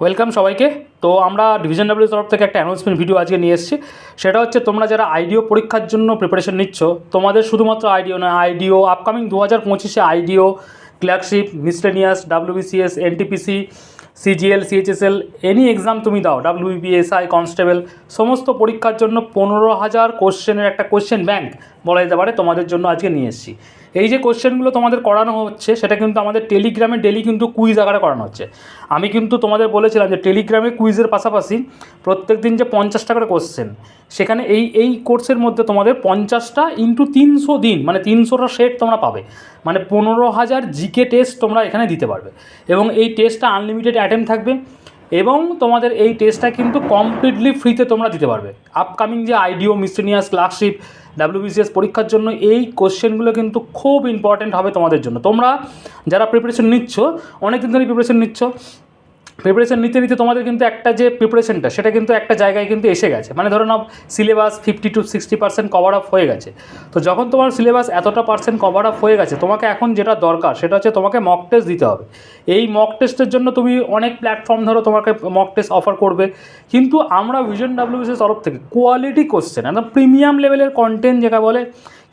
Welcome সবাইকে। তো আমরা ডিভিশন ডাব্লিউ তরফ থেকে একটা অ্যানাউন্সমেন্ট ভিডিও আজকে নিয়ে এসেছি। সেটা হচ্ছে তোমরা যারা আইডিও পরীক্ষার জন্য প্রিপারেশন নিচ্ছ, তোমাদের শুধুমাত্র আইডিও না আইডিও আপকামিং দু হাজার পঁচিশে আইডিও clerkship miscellaneous WBCS NTPC CGL CHSL any exam তুমি দাও ডাব্লিউবিপিএসআই কনস্টেবল সমস্ত পরীক্ষার জন্য পনেরো হাজার কোশ্চেনের একটা কোশ্চেন ব্যাংক বলা যেতে পারে তোমাদের জন্য আজকে নিয়ে এসেছি। এই যে কোশ্চেনগুলো তোমাদের করানো হচ্ছে, সেটা কিন্তু আমাদের টেলিগ্রামে ডেলি কিন্তু কুইজ আকারে করানো হচ্ছে। আমি কিন্তু তোমাদের বলেছিলাম যে টেলিগ্রামে কুইজের পাশাপাশি প্রত্যেক দিন যে পঞ্চাশটা করে কোশ্চেন সেখানে এই এই কোর্সের মধ্যে তোমাদের পঞ্চাশটা ইন্টু তিনশো দিন মানে তিনশোটা সেট তোমরা পাবে। মানে পনেরো হাজার জিকে টেস্ট তোমরা এখানে দিতে পারবে। এবং এই টেস্টটা আনলিমিটেড অ্যাটেম্প থাকবে। এবং তোমাদের এই টেস্টটা কিন্তু কমপ্লিটলি ফ্রিতে তোমরা দিতে পারবে। আপকামিং যে আইডিও মিসিনিয়াস ক্লার্কশিপ ডাব্লিউবিসিএস পরীক্ষার জন্য এই কোশ্চেনগুলো কিন্তু খুব ইম্পর্টেন্ট হবে তোমাদের জন্য। তোমরা যারা প্রিপারেশন নিচ্ছ, অনেকদিন ধরে প্রিপারেশন নিচ্ছ প্রিপারেশন নিতে নিতে তোমাদের কিন্তু একটা যে প্রিপারেশনটা সেটা কিন্তু একটা জায়গায় কিন্তু এসে গেছে। মানে ধরো নাও syllabus fifty two sixty percent cover up হয়ে গেছে। তো যখন তোমার সিলেবাস এতটা পার্সেন্ট কভার আপ হয়ে গেছে, তোমাকে এখন যেটা দরকার, সেটা হচ্ছে তোমাকে মক টেস্ট দিতে হবে। এই মক টেস্টের জন্য তুমি অনেক প্ল্যাটফর্ম ধরো তোমাকে মক টেস্ট অফার করবে। কিন্তু আমরা ভিশন ডাব্লিউবিসির তরফ থেকে কোয়ালিটি কোশ্চেন একদম প্রিমিয়াম লেভেলের কন্টেন্ট যেটা বলে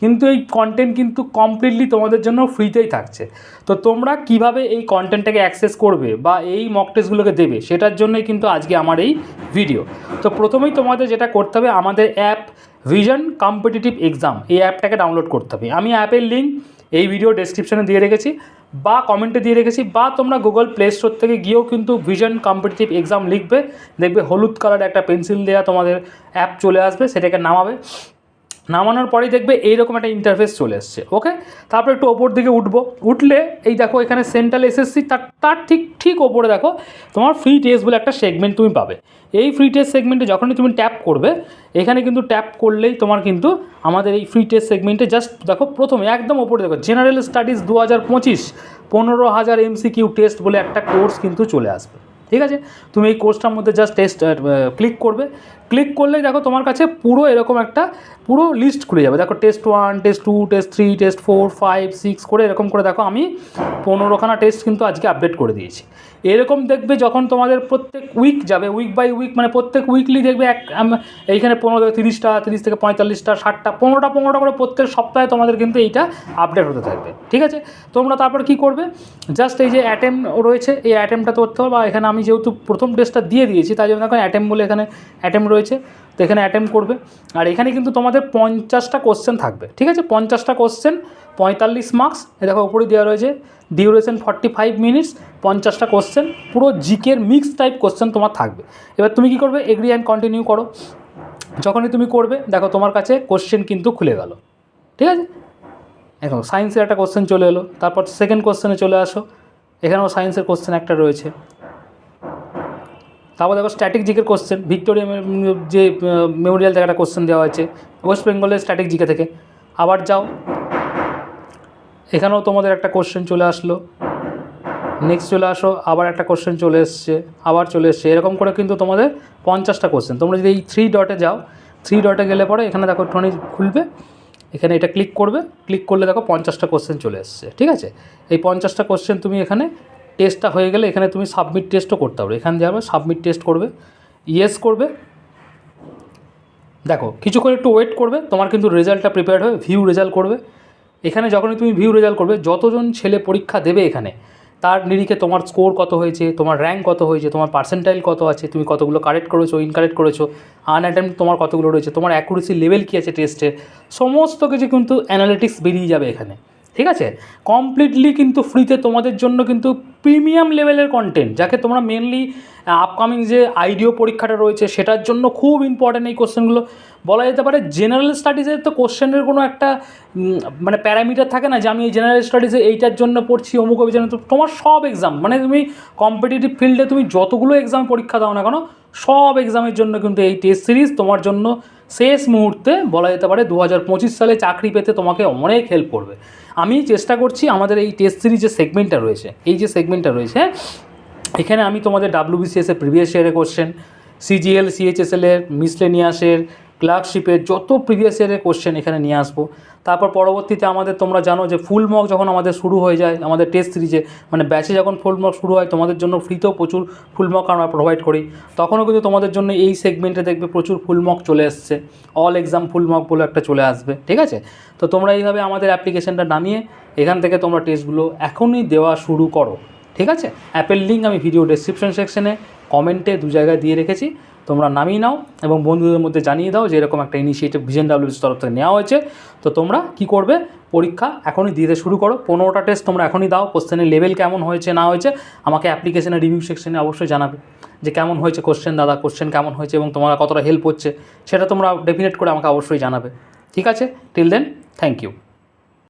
কিন্তু এই কন্টেন্ট কিন্তু কমপ্লিটলি তোমাদের জন্য ফ্রিতেই থাকছে। তো তোমরা কীভাবে এই কন্টেন্টটাকে অ্যাক্সেস করবে বা এই মক টেস্টগুলোকে দেবে, সেটার জন্যই কিন্তু আজকে আমার এই ভিডিও তো প্রথমেই তোমাদের যেটা করতে হবে, আমাদের অ্যাপ ভিশন কম্পিটিটিভ এক্সাম এই অ্যাপটাকে ডাউনলোড করতে হবে। আমি অ্যাপের লিঙ্ক এই ভিডিও ডেসক্রিপশনে দিয়ে রেখেছি বা কমেন্টে দিয়ে রেখেছি বা তোমরা গুগল প্লে স্টোর থেকে গিয়েও কিন্তু ভিশন কম্পিটিটিভ এক্সাম লিখবে, দেখবে হলুদ কালার একটা পেন্সিল দেওয়া তোমাদের অ্যাপ চলে আসবে, সেটাকে নামাবে। নামানোর পরেই দেখবে এইরকম একটা ইন্টারফেস চলে এসছে ওকে তারপর একটু ওপর দিকে উঠবো, উঠলে এই দেখো এখানে সেন্ট্রাল এসএসসি তার তার ঠিক ঠিক ওপরে দেখো তোমার ফ্রি টেস্ট বলে একটা সেগমেন্ট তুমি পাবে। এই ফ্রি টেস্ট সেগমেন্টে যখনই তুমি ট্যাপ করবে, এখানে কিন্তু ট্যাপ করলেই তোমার কিন্তু আমাদের এই ফ্রি টেস্ট সেগমেন্টে জাস্ট দেখো প্রথমে একদম ওপরে দেখো জেনারেল স্টাডিজ দু হাজার পঁচিশ, পনেরো হাজার এমসি কিউ টেস্ট বলে একটা কোর্স কিন্তু চলে আসবে, ঠিক আছে? তুমি এই কোর্সটার মধ্যে জাস্ট টেস্ট ক্লিক করবে ক্লিক করলেই দেখো তোমার কাছে পুরো এরকম একটা পুরো লিস্ট খুলে যাবে। দেখো test one test two test three test four five six করে এরকম করে দেখো আমি পনেরোখানা টেস্ট কিন্তু আজকে আপডেট করে দিয়েছি। এরকম দেখবে যখন তোমাদের প্রত্যেক উইক যাবে উইক বাই উইক মানে প্রত্যেক উইকলি দেখবে এক এইখানে পনেরো থেকে তিরিশটা, তিরিশ থেকে পঁয়তাল্লিশটা, ষাটটা, পনেরোটা পনেরোটা করে প্রত্যেক সপ্তাহে তোমাদের কিন্তু এইটা আপডেট হতে থাকবে। ঠিক আছে? তোমরা তারপর কি করবে? জাস্ট এই যে অ্যাটেম রয়েছে, এই অ্যাটেমটা করতে হবে বা এখানে আমি যেহেতু প্রথম টেস্টটা দিয়ে দিয়েছি, তাই জন্য এখন অ্যাটেম বলে এখানে অ্যাটেম রয়েছে। তো এখানে অ্যাটেম করবে। আর এখানে কিন্তু তোমাদের পঞ্চাশটা কোশ্চেন থাকবে, ঠিক আছে? পঞ্চাশটা কোশ্চেন পঁয়তাল্লিশ মার্কস এ দেখো উপরে দেওয়া রয়েছে ডিউরেশন ফর্টি ফাইভ মিনিটস পঞ্চাশটা কোশ্চেন পুরো জিকের মিক্স টাইপ কোশ্চেন তোমার থাকবে। এবার তুমি কী করবে? এগ্রি অ্যান্ড কন্টিনিউ করো। যখনই তুমি করবে, দেখো তোমার কাছে কোশ্চেন কিন্তু খুলে গেল, ঠিক আছে? এখন সায়েন্সের একটা কোশ্চেন চলে এলো, তারপর সেকেন্ড কোশ্চেনে চলে আসো, এখানেও সায়েন্সের কোশ্চেন একটা রয়েছে। তারপর দেখো স্ট্যাটিক জিকের কোশ্চেন ভিক্টোরিয়া যে মেমোরিয়াল থেকে একটা কোশ্চেন দেওয়া হয়েছে ওয়েস্ট বেঙ্গলের স্ট্যাটিক জিকে থেকে। আবার যাও, এখানেও তোমাদের একটা কোশ্চেন চলে আসলো। নেক্সট চলে আসো, আবার একটা কোশ্চেন চলে এসছে, আবার চলে এসছে। এরকম করে কিন্তু তোমাদের পঞ্চাশটা কোশ্চেন তোমরা যদি এই থ্রি ডটে যাও থ্রি ডটে গেলে পরে এখানে দেখো একটুখানি খুলবে, এখানে এটা ক্লিক করবে ক্লিক করলে দেখো পঞ্চাশটা কোশ্চেন চলে এসছে, ঠিক আছে? এই পঞ্চাশটা কোশ্চেন তুমি এখানে টেস্টটা হয়ে গেলে এখানে তুমি সাবমিট টেস্টও করতে হবে এখানে যাবে সাবমিট টেস্ট করবে। ইয়েস করবে। দেখো, কিছুক্ষণ একটু ওয়েট করবে, তোমার কিন্তু রেজাল্টটা প্রিপেয়ার হবে ভিউ রেজাল্ট করবে। এখানে যখনই তুমি ভিউ রেজাল্ট করবে, যতজন ছেলে পরীক্ষা দেবে এখানে, তার নিরিখে তোমার স্কোর কত হয়েছে, তোমার র্যাঙ্ক কত হয়েছে, তোমার পার্সেন্টাইল কত আছে, তুমি কতগুলো কারেক্ট করেছ ইনকারেক্ট করেছ আনঅ্যাটেম্প তোমার কতগুলো রয়েছে, তোমার অ্যাকুরেসি লেভেল কী আছে টেস্টে সমস্ত কিছু কিন্তু অ্যানালিটিক্স বেরিয়ে যাবে এখানে। ঠিক আছে? কমপ্লিটলি কিন্তু ফ্রিতে তোমাদের জন্য কিন্তু প্রিমিয়াম লেভেলের কন্টেন্ট যাকে তোমরা মেনলি আপকামিং যে আইডিও পরীক্ষাটা রয়েছে, সেটার জন্য খুব ইম্পর্ট্যান্ট এই কোশ্চেনগুলো বলা যেতে পারে জেনারেল স্টাডিজের তো কোশ্চেনের কোনো একটা মানে প্যারামিটার থাকে না যে আমি এই জেনারেল স্টাডিজে এইটার জন্য পড়ছি, অমুক অভিযানে তো তোমার সব এক্সাম মানে তুমি কম্পিটিটিভ ফিল্ডে তুমি যতগুলো এক্সাম পরীক্ষা দাও না কেন, সব এক্সামের জন্য কিন্তু এই টেস্ট সিরিজ তোমার জন্য শেষ মুহূর্তে বলা যেতে পারে দু হাজার পঁচিশ সালে চাকরি পেতে তোমাকে অনেক হেল্প করবে। আমি চেষ্টা করছি আমাদের এই টেস্ট সিরিজ যে সেগমেন্টটা রয়েছে, এই যে সেগমেন্টটা রয়েছে এখানে আমি তোমাদের ডাব্লিউবিসিএস এর প্রিভিয়াস ইয়ারের কোশ্চেন সিজিএল সিএইচএসএল এর মিসলেনিয়াসের ক্লার্কশিপের যত প্রিভিয়াস ইয়ারের কোশ্চেন এখানে নিয়ে আসব। তারপর পরবর্তীতে আমাদের তোমরা জানো যে ফুল মক যখন আমাদের শুরু হয়ে যায়, আমাদের টেস্ট সিরিজে মানে ব্যাচে যখন ফুল মক শুরু হয়, তোমাদের জন্য ফ্রিতেও প্রচুর ফুল মক আমরা প্রোভাইড করি। তখনও কিন্তু তোমাদের জন্য এই সেগমেন্টে দেখবে প্রচুর ফুল মক চলে এসছে। অল এক্সাম ফুল মক বলে একটা চলে আসবে, ঠিক আছে? তো তোমরা এইভাবে আমাদের অ্যাপ্লিকেশনটা নামিয়ে এখান থেকে তোমরা টেস্টগুলো এখনই দেওয়া শুরু করো। ঠিক আছে? অ্যাপের লিঙ্ক আমি ভিডিও ডেসক্রিপশন সেকশনে কমেন্টে দু জায়গায় দিয়ে রেখেছি। তোমরা নামিয়ে নাও এবং বন্ধুদের মধ্যে জানিয়ে দাও যে এরকম একটা ইনিশিয়েটিভ ভিজন ডাব্লিউসির তরফ থেকে নেওয়া হয়েছে। তো তোমরা কি করবে? পরীক্ষা এখনই দিতে শুরু করো। পনেরোটা টেস্ট তোমরা এখনই দাও। কোশ্চেনের লেভেল কেমন হয়েছে, না হয়েছে, আমাকে অ্যাপ্লিকেশনের রিভিউ সেকশনে অবশ্যই জানাবে যে কেমন হয়েছে কোশ্চেন দাদা কোশ্চেন কেমন হয়েছে এবং তোমরা কতটা হেল্প হচ্ছে, সেটা তোমরা ডেফিনেট করে আমাকে অবশ্যই জানাবে। ঠিক আছে? Till then thank you